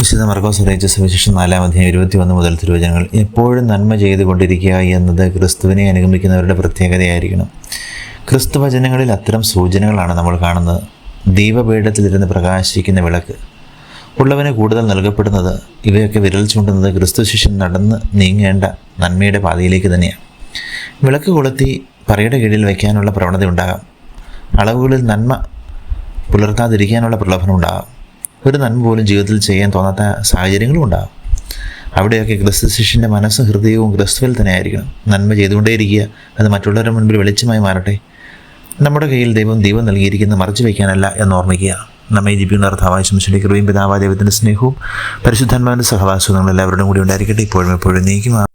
വിശുദ്ധ മർക്കോസ് അറിയിച്ച സുവിശേഷം നാലാം അധ്യായം ഇരുപത്തി ഒന്ന് മുതൽ തിരുവചനങ്ങൾ. എപ്പോഴും നന്മ ചെയ്തുകൊണ്ടിരിക്കുക എന്നത് ക്രിസ്തുവിനെ അനുഗമിക്കുന്നവരുടെ പ്രത്യേകതയായിരിക്കണം. ക്രിസ്തുവചനങ്ങളിൽ അത്തരം സൂചനകളാണ് നമ്മൾ കാണുന്നത്. ദീപപീഠത്തിലിരുന്ന് പ്രകാശിക്കുന്ന വിളക്ക്. ഉള്ളവന് കൂടുതൽ നൽകപ്പെടുന്നത് ഇവയൊക്കെ വിരൽ ചൂണ്ടുന്നത് ക്രിസ്തു ശിഷ്യൻ നടന്ന് നീങ്ങേണ്ട നന്മയുടെ പാതയിലേക്ക് തന്നെയാണ്. വിളക്ക് കൊളുത്തി പറയുടെ കീഴിൽ വയ്ക്കാനുള്ള പ്രവണത ഉണ്ടാകാം. അളവുകളിൽ നന്മ പുലർത്താതിരിക്കാനുള്ള പ്രലോഭനം ഉണ്ടാകാം. ഒരു നന്മ പോലും ജീവിതത്തിൽ ചെയ്യാൻ തോന്നാത്ത സാഹചര്യങ്ങളും ഉണ്ടാകും. അവിടെയൊക്കെ ക്രിസ്തു ശിഷ്യന്റെ മനസ്സും ഹൃദയവും ക്രിസ്തുവിൽ തന്നെ ആയിരിക്കണം നന്മ ചെയ്തുകൊണ്ടേയിരിക്കുക. അത് മറ്റുള്ളവരുടെ മുൻപിൽ വെളിച്ചമായി മാറട്ടെ. നമ്മുടെ കയ്യിൽ ദൈവം ദൈവം നൽകിയിരിക്കുന്ന മറച്ചു വയ്ക്കാനല്ല എന്ന് ഓർമ്മിക്കുക. നമ്മെ ജീവിക്കുന്ന അർത്ഥാവായ ശംശയുടെ കൃപയും ദൈവത്തിന്റെ സ്നേഹവും പരിശുദ്ധാത്മാവിന്റെ സഹവാസവും നമ്മൾ എല്ലാവരുടെയും കൂടി ഉണ്ടായിരിക്കട്ടെ. ഇപ്പോഴും എപ്പോഴും നീക്കും